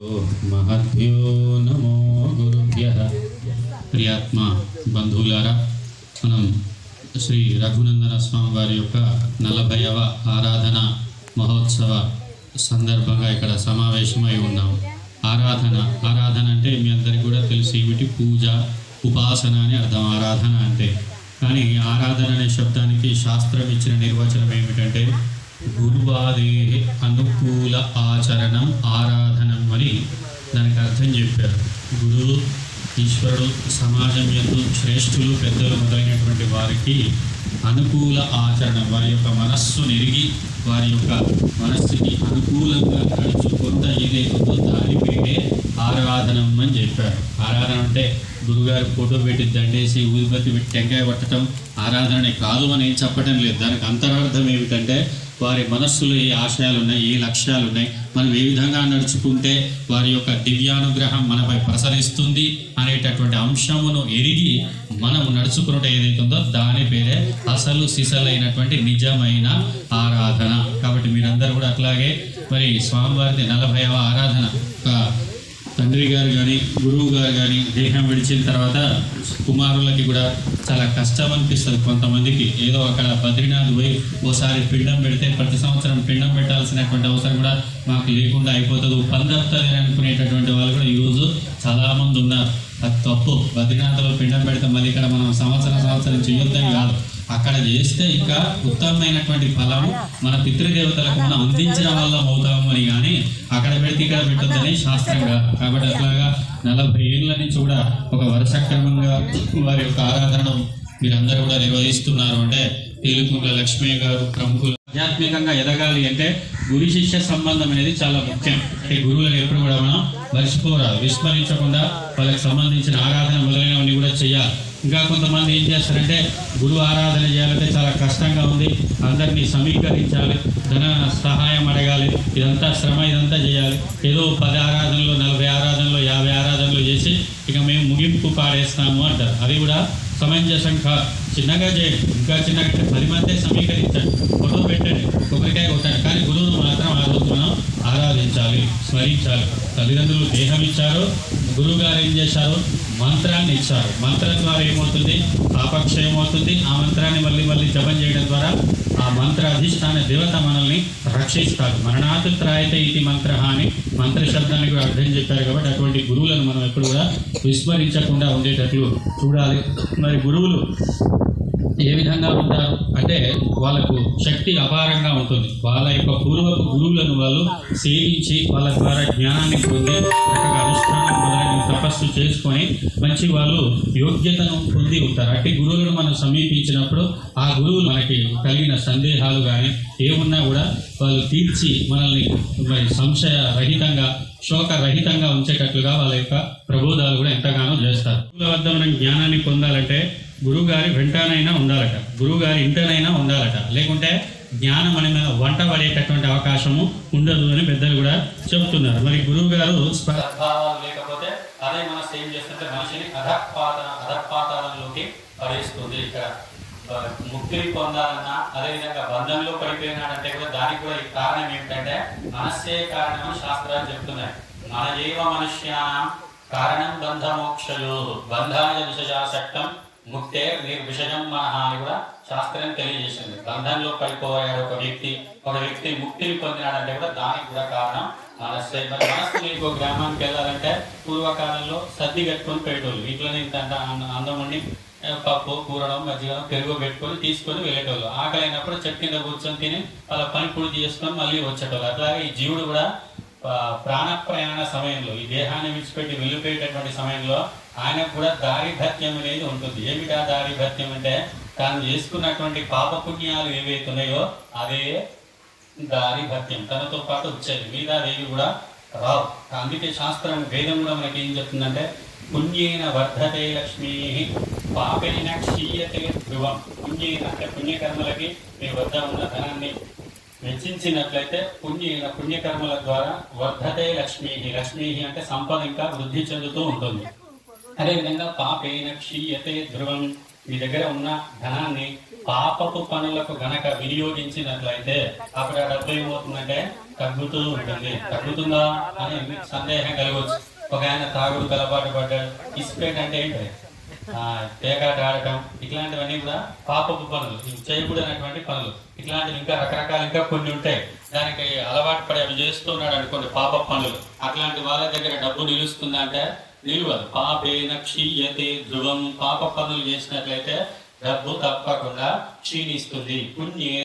మహద్భ్యో నమో గురుభ్య. ప్రియాత్మ బంధువులారా మనం శ్రీ రఘునందన స్వామి వారి యొక్క నలభైవ ఆరాధన మహోత్సవ సందర్భంగా ఇక్కడ సమావేశమై ఉన్నాం. ఆరాధన ఆరాధన అంటే మీ అందరికీ కూడా తెలుసు ఏమిటి? పూజ ఉపాసన అని అర్థం ఆరాధన అంటే. కానీ ఆరాధన అనే శబ్దానికి శాస్త్రం ఇచ్చిన నిర్వచనం ఏమిటంటే గురువాదే అనుకూల ఆచరణం ఆరాధనం అని దానికి అర్థం చెప్పారు. గురువు ఈశ్వరుడు సమాజం ఎందు శ్రేష్ఠులు పెద్దలు మొదలైనటువంటి వారికి అనుకూల ఆచరణ వారి యొక్క మనస్సు నెరిగి వారి యొక్క మనస్సుకి అనుకూలంగా నడుచుకుంట ఏదైతుందో దాని పేరే ఆరాధనం అని చెప్పారు. ఆరాధన అంటే గురుగారు ఫోటో పెట్టి దండేసి ఊదిబత్తి పెట్టి టెంకాయ పట్టడం ఆరాధన కాదు అని ఏం చెప్పడం లేదు. దానికి అంతరార్థం ఏమిటంటే వారి మనస్సులో ఏ ఆశయాలు ఉన్నాయి ఏ లక్ష్యాలు ఉన్నాయి మనం ఏ విధంగా నడుచుకుంటే వారి యొక్క దివ్యానుగ్రహం మనపై ప్రసరిస్తుంది అనేటటువంటి అంశమును ఎరిగి మనం నడుచుకున్నట ఏదైతుందో దాని పేరే అసలు సిసలైనటువంటి నిజమైన ఆరాధన. కాబట్టి మీరందరూ కూడా అట్లాగే మరి స్వామివారిది నలభైవ ఆరాధన. ఒక తండ్రి గారు కానీ గురువు గారు కానీ దేహం విడిచిన తర్వాత కుమారులకి కూడా చాలా కష్టం అనిపిస్తుంది కొంతమందికి. ఏదో అక్కడ బద్రీనాథ్ పోయి ఓసారి పిండం పెడితే ప్రతి సంవత్సరం పిండం పెట్టాల్సినటువంటి అవసరం కూడా మాకు లేకుండా అయిపోతుంది. పందొస్తుంది అనుకునేటటువంటి వాళ్ళు కూడా ఈరోజు చాలామంది ఉన్నారు. అది తప్పు. బద్రీనాథ్లో పిండం పెడితే మళ్ళీ ఇక్కడ మనం సంవత్సరం సంవత్సరం చేయొద్దని కాదు. అక్కడ చేస్తే ఇంకా ఉత్తమమైనటువంటి ఫలం మన పితృదేవతలకు మనం అందించిన వాళ్ళం అవుతాము అని కానీ అక్కడ పెడితే ఇక్కడ పెట్టద్దని శాస్త్రంగా కాబట్టి అట్లాగా నలభై ఏళ్ళ నుంచి కూడా ఒక వర్షక్రమంగా వారి యొక్క ఆరాధన మీరందరూ కూడా నిర్వహిస్తున్నారు. అంటే తేలుకుంట్ల లక్ష్మీ గారు ప్రముఖులు ఆధ్యాత్మికంగా ఎదగాలి అంటే గురు శిష్య సంబంధం అనేది చాలా ముఖ్యం. అంటే గురువులను ఎప్పుడు కూడా మనం మర్చిపోరాదు. విస్మరించకుండా వాళ్ళకి సంబంధించిన ఆరాధన మొదలైనవన్నీ కూడా చేయాలి. ఇంకా కొంతమంది ఏం చేస్తారంటే గురువు ఆరాధన చేయాలంటే చాలా కష్టంగా ఉంది. అందరినీ సమీకరించాలి. ధన సహాయం అడగాలి. ఇదంతా శ్రమ ఇదంతా చేయాలి. ఏదో పది ఆరాధనలు నలభై ఆరాధనలు యాభై ఆరాధనలు చేసి ఇక మేము ముగింపు పాడేస్తాము అంటారు. అది కూడా సమంజసం కాదు చిన్నగా చేయండి. ఇంకా చిన్నగా పది మంది సమీకరించండి. ఫోటో పెట్టండి. కొబ్బరికాయ కొట్టండి. కానీ గురువును మాత్రం ఆ రోజు మనం ఆరాధించాలి స్మరించాలి. తల్లిదండ్రులు దేహం ఇచ్చారు. గురువు గారు ఏం చేశారు? మంత్రాన్ని ఇచ్చారు. మంత్రం ద్వారా ఏమవుతుంది? పాపక్షయం అవుతుంది ఆ మంత్రాన్ని మళ్ళీ మళ్ళీ జపం చేయడం ద్వారా ఆ మంత్ర అధిష్టాన దేవత మనల్ని రక్షిస్తారు. మరణాతు త్రాయత ఇది మంత్ర అని మంత్ర శబ్దానికి కూడా అర్థం చెప్పారు కాబట్టి అటువంటి గురువులను మనం ఎప్పుడు కూడా విస్మరించకుండా ఉండేటట్లు చూడాలి. మరి గురువులు ఏ విధంగా ఉంటారు? అంటే వాళ్ళకు శక్తి అపారంగా ఉంటుంది. వాళ్ళ యొక్క పూర్వపు గురువులను వాళ్ళు సేవించి వాళ్ళ ద్వారా జ్ఞానాన్ని పొంది అనుష్ఠానం తపస్సు చేసుకొని మంచి వాళ్ళు యోగ్యతను పొంది ఉంటారు. అట్టి గురువులను మనం సమీపించినప్పుడు ఆ గురువులు మనకి కలిగిన సందేహాలు కానీ ఏమున్నా కూడా వాళ్ళు తీర్చి మనల్ని మరి సంశయ రహితంగా శోక రహితంగా ఉంచేటట్లుగా వాళ్ళ యొక్క ప్రబోధాలు కూడా ఎంతగానో చేస్తారు. గురువుల వద్ద మనం జ్ఞానాన్ని పొందాలంటే గురువు గారి వెంటనైనా ఉండాలట. గురువు గారి ఇంటనైనా ఉండాలట. లేకుంటే జ్ఞానం మన మీద వంట పడేటటువంటి అవకాశము ఉండదు అని పెద్దలు కూడా చెబుతున్నారు మరి గురువు గారు లేకపోతే అదే మనస్సు ఏం చేస్తుంటే మనిషిని అధపాతన అధపాతాలంలోకి పడేస్తుంది. ఇక్కడ ముక్తిని పొందాలన్నా అదేవిధంగా బంధంలో పడిపోయినాడంటే కూడా దానికి కూడా ఈ కారణం ఏమిటంటే మనస్సే కారణం శాస్త్రాలు చెప్తున్నాయి. మన జీవ మనుష్యానం కారణం బంధమోక్షలు బంధాయ విషయాసక్తం ముక్తే మీరు నిర్విషయం మనహ అని కూడా శాస్త్రం తెలియజేసింది. బంధంలో పడిపోయాడు ఒక వ్యక్తి ఒక వ్యక్తి ముక్తిని పొందినాడంటే కూడా దానికి కూడా కారణం మనస్సే మరి ఇంకో గ్రామానికి వెళ్ళాలంటే పూర్వకాలంలో సర్ది కట్టుకొని పెట్టేవాళ్ళు ఇంట్లోనే ఇంత అంత అన్న- అందం ఉండి పప్పు కూరడం మజ్జిగడం పెరుగు పెట్టుకొని తీసుకొని వెళ్ళేటోళ్ళు. ఆకలి అయినప్పుడు చెట్టు కింద కూర్చొని తిని వాళ్ళ పని పూర్తి చేసుకొని మళ్ళీ వచ్చేటోళ్ళు. అట్లాగే ఈ జీవుడు కూడా ప్రాణ ప్రయాణ సమయంలో ఈ దేహాన్ని విడిచిపెట్టి వెళ్ళిపోయేటటువంటి సమయంలో ఆయనకు కూడా దారి భత్యం అనేది ఉంటుంది. ఏమిటా దారి భత్యం అంటే తాను చేసుకున్నటువంటి పాపపుణ్యాలు ఏవైతే ఉన్నాయో అదే దారి భత్యం తనతో పాటు వచ్చేది మిగతా దేవి కూడా రావు. అందుకే శాస్త్రం వేదం కూడా మనకి ఏం చెప్తుందంటే పుణ్యేన వర్ధతే లక్ష్మీ పాపేన క్షీయతే ధ్రువం. పుణ్యేన అంటే పుణ్యకర్మలకి మీ వద్ద ఉన్న ధనాన్ని వెచ్చించినట్లయితే పుణ్య పుణ్యకర్మల ద్వారా వర్ధతే లక్ష్మీ. లక్ష్మీ అంటే సంపద ఇంకా వృద్ధి చెందుతూ ఉంటుంది. అదేవిధంగా పాపేన క్షీయతే ధ్రువం. మీ దగ్గర ఉన్న ధనాన్ని పాపపు పనులకు గనక వినియోగించినట్లయితే అక్కడ ఆ డబ్బు ఏమవుతుందంటే తగ్గుతూ ఉంటుంది. తగ్గుతుందా అని మీకు సందేహం కలగవచ్చు ఒక ఆయన తాగుడు అలవాటు పడ్డాడు. ఇస్పేట్ అంటే ఏంటి? ఆ, పేకాట ఆడటం ఇట్లాంటివన్నీ కూడా పాపపు పనులు చేయకూడనటువంటి పనులు. ఇట్లాంటివి ఇంకా రకరకాల ఇంకా కొన్ని ఉంటాయి. దానికి అలవాటు పడి అవి చేస్తున్నాడు అనుకోండి పాప పనులు. అట్లాంటి వాళ్ళ దగ్గర డబ్బు నిలుస్తుందంటే నిలువదు. పాపేన క్షీయతే ధ్రువం. పాప పనులు చేసినట్లయితే డబ్బు తప్పకుండా క్షీణిస్తుంది. పుణ్యే